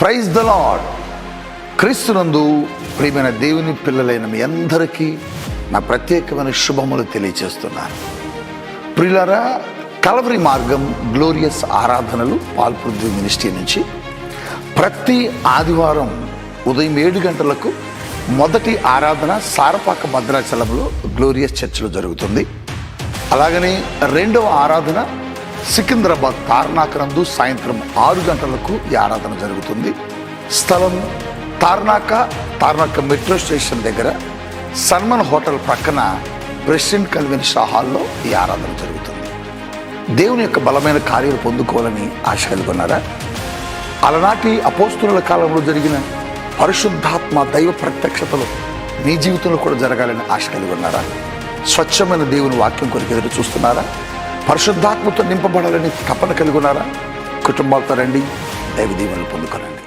Praise the lord క్రీస్తునందు ప్రియమైన దేవుని పిల్లలైన మీ అందరికీ నా ప్రత్యేకమైన శుభములు తెలియచేస్తున్నాను. ప్రియులరా కలవరి మార్గం గ్లోరియస్ ఆరాధనలు పాల్పృథ్వీ మినిస్ట్రీ నుంచి ప్రతి ఆదివారం ఉదయం ఏడు గంటలకు మొదటి ఆరాధన సారపాక భద్రాచలంలో గ్లోరియస్ చర్చిలో జరుగుతుంది. అలాగనే రెండవ ఆరాధన సికింద్రాబాద్ తార్నాకనందు సాయంత్రం ఆరు గంటలకు ఈ ఆరాధన జరుగుతుంది. స్థలం తార్నాక తార్నాక మెట్రో స్టేషన్ దగ్గర సన్మన్ హోటల్ ప్రక్కన ప్రెసిడెంట్ కన్వెన్షన్ హాల్లో ఈ ఆరాధన జరుగుతుంది. దేవుని యొక్క బలమైన కార్యాలు పొందుకోవాలని ఆశ కలుగున్నారా అలనాటి అపోస్తుల కాలంలో జరిగిన పరిశుద్ధాత్మ దైవ ప్రత్యక్షతలు మీ జీవితంలో కూడా జరగాలని ఆశ కలిగి ఉన్నారా? స్వచ్ఛమైన దేవుని వాక్యం కొరకు ఎదురు చూస్తున్నారా? పరిశుద్ధాత్మతో నింపబడాలని తపన కలిగి ఉన్నారా? కుటుంబాలతో రండి. దైవ దీవెనలు పొందుకోనండి.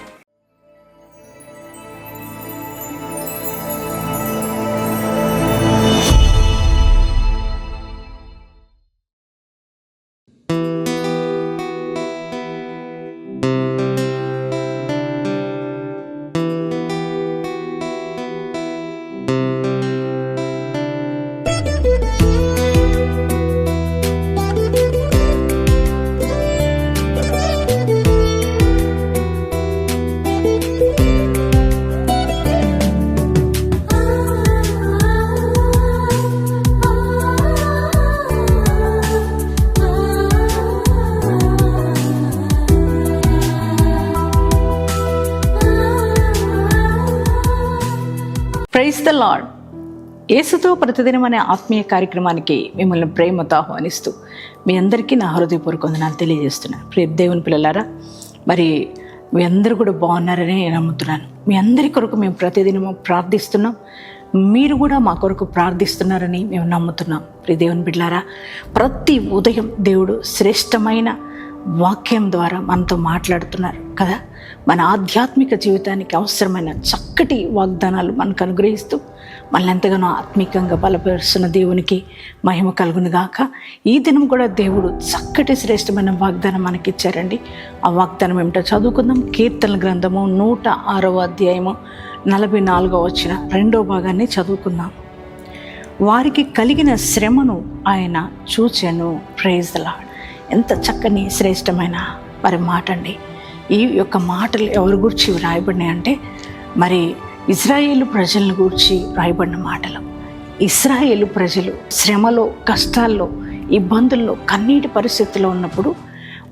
ప్రైజ్ ద లాడ్ యేసుతో ప్రతిదినం అనే ఆత్మీయ కార్యక్రమానికి మిమ్మల్ని ప్రేమతో ఆహ్వానిస్తూ మీ అందరికీ నా హృదయపూర్వక వందనాలు తెలియజేస్తున్నాను. ప్రియ దేవుని పిల్లలారా మరి మీ అందరూ కూడా బాగున్నారని నేను నమ్ముతున్నాను. మీ అందరి కొరకు మేము ప్రతిదినము ప్రార్థిస్తున్నాం. మీరు కూడా మా కొరకు ప్రార్థిస్తున్నారని మేము నమ్ముతున్నాం. ప్రియ దేవుని బిడ్డారా ప్రతి ఉదయం దేవుడు శ్రేష్టమైన వాక్యం ద్వారా మనతో మాట్లాడుతున్నారు కదా? మన ఆధ్యాత్మిక జీవితానికి అవసరమైన చక్కటి వాగ్దానాలు మనకు అనుగ్రహిస్తూ మనల్ని ఎంతగానో ఆత్మీకంగా బలపరుస్తున్న దేవునికి మహిమ కలుగునుగాక. ఈ దినం కూడా దేవుడు చక్కటి శ్రేష్టమైన వాగ్దానం మనకి ఇచ్చారండి ఆ వాగ్దానం ఏమిటో చదువుకుందాం. కీర్తన గ్రంథము నూట ఆరవ అధ్యాయము నలభై నాలుగో వచ్చిన రెండో భాగాన్ని చదువుకుందాం. వారికి కలిగిన శ్రమను ఆయన చూచెను. ప్రైజ్ ద ఎంత చక్కని శ్రేష్టమైన మరి మాట అండి ఈ యొక్క మాటలు ఎవరి గురించి వ్రాయబడినాయి అంటే మరి ఇజ్రాయేలు ప్రజలను గురించి వ్రాయబడిన మాటలు. ఇస్రాయేలు ప్రజలు శ్రమలో కష్టాల్లో ఇబ్బందుల్లో కన్నీటి పరిస్థితిలో ఉన్నప్పుడు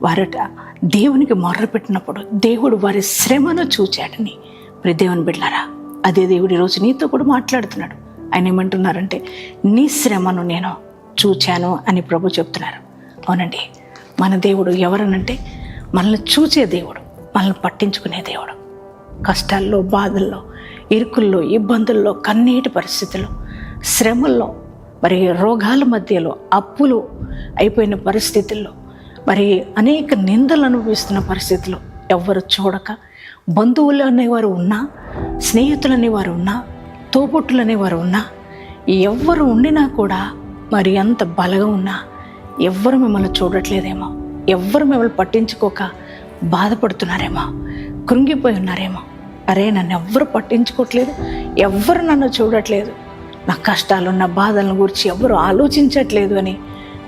వారట దేవునికి మొర్రపెట్టినప్పుడు దేవుడు వారి శ్రమను చూచాడని మరి దేవుని బిడ్డారా అదే దేవుడు ఈరోజు నీతో కూడా మాట్లాడుతున్నాడు. ఆయన ఏమంటున్నారంటే నీ శ్రమను నేను చూచాను అని ప్రభు చెప్తున్నారు. అవునండి. మన దేవుడు ఎవరనంటే మనల్ని చూచే దేవుడు మనల్ని పట్టించుకునే దేవుడు. కష్టాల్లో బాధల్లో ఇరుకుల్లో ఇబ్బందుల్లో కన్నీటి పరిస్థితుల్లో శ్రమల్లో మరి రోగాల మధ్యలో అప్పులు అయిపోయిన పరిస్థితుల్లో మరి అనేక నిందలు అనుభవిస్తున్న పరిస్థితుల్లో ఎవ్వరు చూడక బంధువులు అనేవారు ఉన్నా స్నేహితులు అనేవారు ఉన్నా తోబుట్టులు అనేవారు ఉన్నా ఎవ్వరు ఉండినా కూడా మరి ఎంత బలగా ఉన్నా ఎవ్వరు మిమ్మల్ని చూడట్లేదేమో. ఎవ్వరు మిమ్మల్ని పట్టించుకోక బాధపడుతున్నారేమో. కృంగిపోయి ఉన్నారేమో. అరే నన్ను ఎవ్వరు పట్టించుకోవట్లేదు ఎవ్వరు నన్ను చూడట్లేదు. నా కష్టాలు నా బాధలను గురించి ఎవ్వరు ఆలోచించట్లేదు అని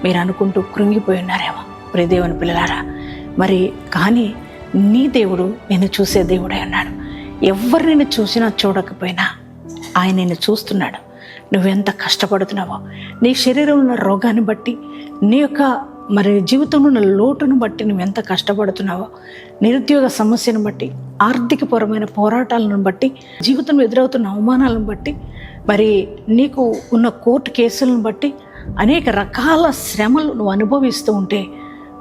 మీరు అనుకుంటూ కృంగిపోయి ఉన్నారేమో. ప్రదేవుని పిల్లలారా మరి కానీ నీ దేవుడు నేను చూసే దేవుడే అన్నాడు ఎవరు నిన్ను చూసినా చూడకపోయినా ఆయన నిన్ను చూస్తున్నాడు. నువ్వెంత కష్టపడుతున్నావో. నీ శరీరంలో ఉన్న రోగాన్ని బట్టి నీ యొక్క మరి జీవితంలో ఉన్న లోటును బట్టి నువ్వు ఎంత కష్టపడుతున్నావో నిరుద్యోగ సమస్యను బట్టి ఆర్థికపరమైన పోరాటాలను బట్టి జీవితంలో ఎదురవుతున్న అవమానాలను బట్టి మరి నీకు ఉన్న కోర్టు కేసులను బట్టి అనేక రకాల శ్రమలు నువ్వు అనుభవిస్తూ ఉంటే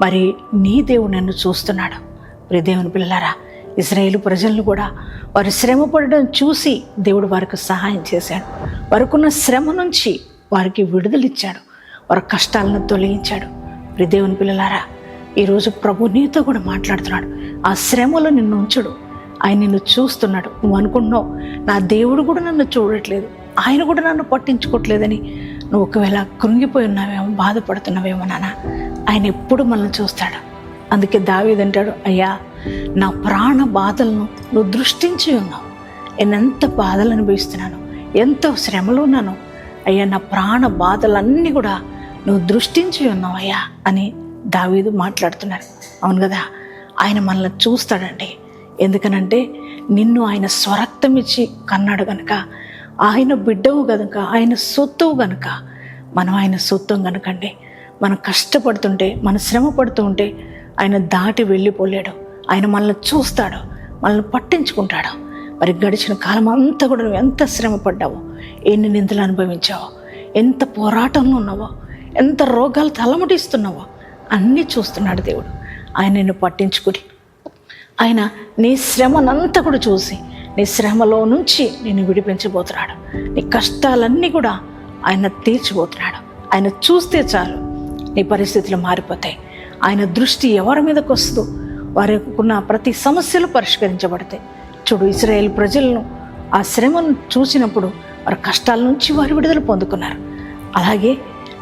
మరి నీ దేవుడు నన్ను చూస్తున్నాడు. ప్రియ దేవుని పిల్లరా ఇజ్రాయేలు ప్రజలను కూడా వారు శ్రమ పడడం చూసి దేవుడు వారికి సహాయం చేశాడు. వారికున్న శ్రమ నుంచి వారికి విడుదలిచ్చాడు వారి కష్టాలను తొలగించాడు. దేవుని పిల్లలారా ఈరోజు ప్రభు నీతో కూడా మాట్లాడుతున్నాడు. ఆ శ్రమలో నిన్ను ఉంచడు. ఆయన నిన్ను చూస్తున్నాడు. నువ్వు అనుకుంటున్నావు నా దేవుడు కూడా నన్ను చూడట్లేదు. ఆయన కూడా నన్ను పట్టించుకోవట్లేదని నువ్వు ఒకవేళ కృంగిపోయి ఉన్నావేమో బాధపడుతున్నావేమో నాన్న ఆయన ఎప్పుడు మనల్ని చూస్తాడు. అందుకే దావీదంటాడు అయ్యా నా ప్రాణ బాధలను నువ్వు దృష్టించి ఉన్నావు. నేను ఎంత బాధలు అనుభవిస్తున్నాను ఎంతో శ్రమలో ఉన్నాను అయ్యా నా ప్రాణ బాధలన్నీ కూడా నువ్వు దృష్టించి ఉన్నావు అయ్యా అని దావీదు మాట్లాడుతున్నారు. అవును కదా ఆయన మనల్ని చూస్తాడండి. ఎందుకనంటే నిన్ను ఆయన స్వరక్తం ఇచ్చి కన్నాడు గనుక ఆయన బిడ్డవు గనుక ఆయన సొత్తువు గనుక మనం ఆయన సొత్తం గనుకండి. మనం కష్టపడుతుంటే మన శ్రమ పడుతూ ఉంటే ఆయన దాటి వెళ్ళిపోలేడు. ఆయన మనల్ని చూస్తాడు మనల్ని పట్టించుకుంటాడు. మరి గడిచిన కాలం అంతా కూడా నువ్వు ఎంత శ్రమ పడ్డావో ఎన్ని నిందలు అనుభవించావో ఎంత పోరాటంలో ఉన్నావో ఎంత రోగాలు తలమటిస్తున్నావో అన్నీ చూస్తున్నాడు దేవుడు. ఆయన నిన్ను పట్టించుకుని ఆయన నీ శ్రమనంతా కూడా చూసి నీ శ్రమలో నుంచి నిన్ను విడిపించబోతున్నాడు. నీ కష్టాలన్నీ కూడా ఆయన తీర్చిపోతున్నాడు. ఆయన చూస్తే చాలు నీ పరిస్థితులు మారిపోతాయి. ఆయన దృష్టి ఎవరి మీదకి వస్తుందో వారికున్న ప్రతి సమస్యలు పరిష్కరించబడతాయి. చూడు ఇస్రాయేల్ ప్రజలను ఆ శ్రమను చూసినప్పుడు వారి కష్టాల నుంచి వారు విడుదల పొందుకున్నారు. అలాగే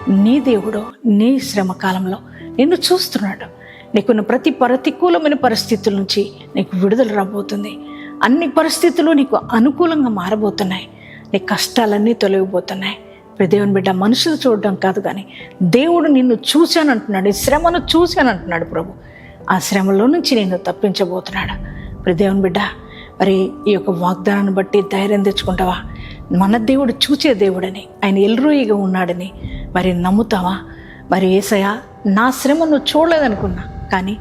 నీ దేవుడు నీ శ్రమ కాలంలో నిన్ను చూస్తున్నాడు. నీకున్న ప్రతి ప్రతికూలమైన పరిస్థితుల నుంచి నీకు విడుదల రాబోతుంది. అన్ని పరిస్థితులు నీకు అనుకూలంగా మారబోతున్నాయి. నీ కష్టాలన్నీ తొలగిపోతున్నాయి. ప్రదేవుని దేవుని బిడ్డ మనుషులు చూడడం కాదు కానీ దేవుడు నిన్ను చూశానంటున్నాడు ఈ శ్రమను చూశానంటున్నాడు ప్రభు. ఆ శ్రమలో నుంచి నేను తప్పించబోతున్నాడు. ఇప్పుడు దేవుని బిడ్డ మరి ఈ యొక్క వాగ్దానాన్ని బట్టి ధైర్యం తెచ్చుకుంటావా? మన దేవుడు చూచే దేవుడని ఆయన ఎల్రోయిగా ఉన్నాడని మరి నమ్ముతావా? మరి ఏసయ నా శ్రమను చూడలేదనుకున్నా కానీ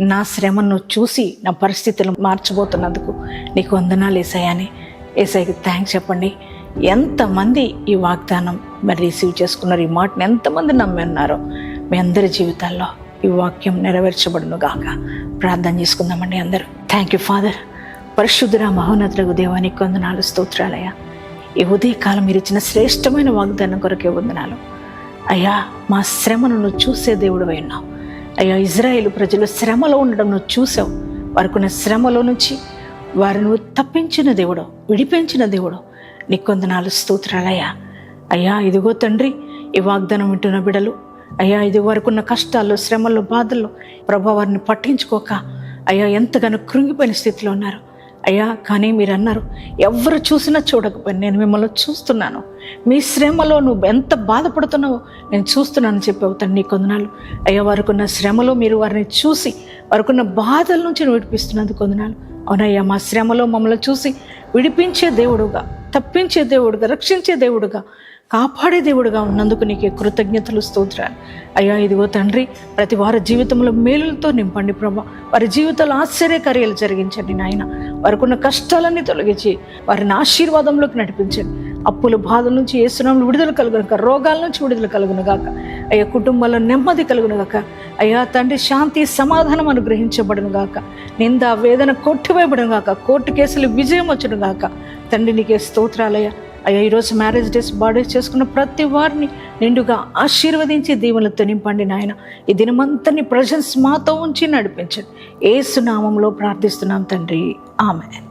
నా శ్రమను చూసి నా పరిస్థితులు మార్చబోతున్నందుకు నీకు వందనాలు ఏసయ్య అని ఏసైకి థ్యాంక్స్ చెప్పండి. ఎంతమంది ఈ వాగ్దానం మరి రిసీవ్ చేసుకున్నారు? ఈ మాటను ఎంతమంది నమ్మి ఉన్నారో మీ అందరి జీవితాల్లో. ఈ వాక్యం నెరవేర్చబడును గాక. ప్రార్థన చేసుకుందామండి అందరూ. థ్యాంక్ యూ ఫాదర్ పరిశుద్ధుర మహోన్నతులకు దేవానికి వందనాలు స్తోత్రాలయ్యా. ఈ ఉదయకాలం మీరు ఇచ్చిన శ్రేష్టమైన వాగ్దానం కొరకే వందనాలు. అయ్యా మా శ్రమను నువ్వు చూసే దేవుడు ఉన్నావు. అయ్యా ఇజ్రాయేల్ ప్రజలు శ్రమలో ఉండడం నువ్వు చూసావు. వారికున్న శ్రమలో నుంచి వారిని నువ్వు తప్పించిన దేవుడు విడిపించిన దేవుడు. నీకు వందనాలు స్తోత్రాలయ్యా. అయ్యా ఇదిగో తండ్రి ఈ వాగ్దానం వింటున్న బిడలు అయ్యా ఇది వరకున్న కష్టాల్లో శ్రమల్లో బాధల్లో ప్రభా వారిని పట్టించుకోక. అయ్యా ఎంతగానో కృంగిపోయిన స్థితిలో ఉన్నారు. అయ్యా కానీ మీరు అన్నారు ఎవరు చూసినా చూడకపోయి నేను మిమ్మల్ని చూస్తున్నాను. మీ శ్రమలో నువ్వు ఎంత బాధపడుతున్నావో నేను చూస్తున్నాను చెప్పి అవుతాను నీ కొందనాలు. అయ్యా వారికున్న శ్రమలో మీరు వారిని చూసి వారికున్న బాధల నుంచి విడిపిస్తున్నది విడిపిస్తున్నందుకు కొందనాలు. అవునయ్యా మా శ్రమలో మమ్మల్ని చూసి విడిపించే దేవుడుగా తప్పించే దేవుడుగా రక్షించే దేవుడుగా కాపాడే దేవుడుగా ఉన్నందుకు నీకే కృతజ్ఞతలు స్తోత్రాలు. అయ్యా ఇదిగో తండ్రి ప్రతి వారి జీవితంలో మేలులతో నింపండి ప్రభా. వారి జీవితంలో ఆశ్చర్యకార్యాలు జరిగించండి నాయన. వారికున్న కష్టాలన్నీ తొలగించి వారిని ఆశీర్వాదంలోకి నడిపించండి. అప్పుల బాధల నుంచి ఏసునాములు విడుదల కలుగునుక రోగాల నుంచి విడుదల కలుగునుగాక అయ్యా కుటుంబంలో నెమ్మది కలుగునుగాక అయ్యా తండ్రి శాంతి సమాధానం అనుగ్రహించబడును గాక. నింద వేదన కొట్టివేయబడును గాక. కోర్టు కేసులు విజయం వచ్చును గాక. తండ్రి నీకే స్తోత్రాలయ్యా. అయ్యా ఈరోజు మ్యారేజ్ డేస్ బర్త్డేస్ చేసుకున్న ప్రతి వారిని నిండుగా ఆశీర్వదించి దీవులతో నింపండి నాయన. ఈ దినమంతని ప్రజెన్స్ మాతో ఉంచి నడిపించండి. ఏసునామంలో ప్రార్థిస్తున్నాం తండ్రి. ఆమె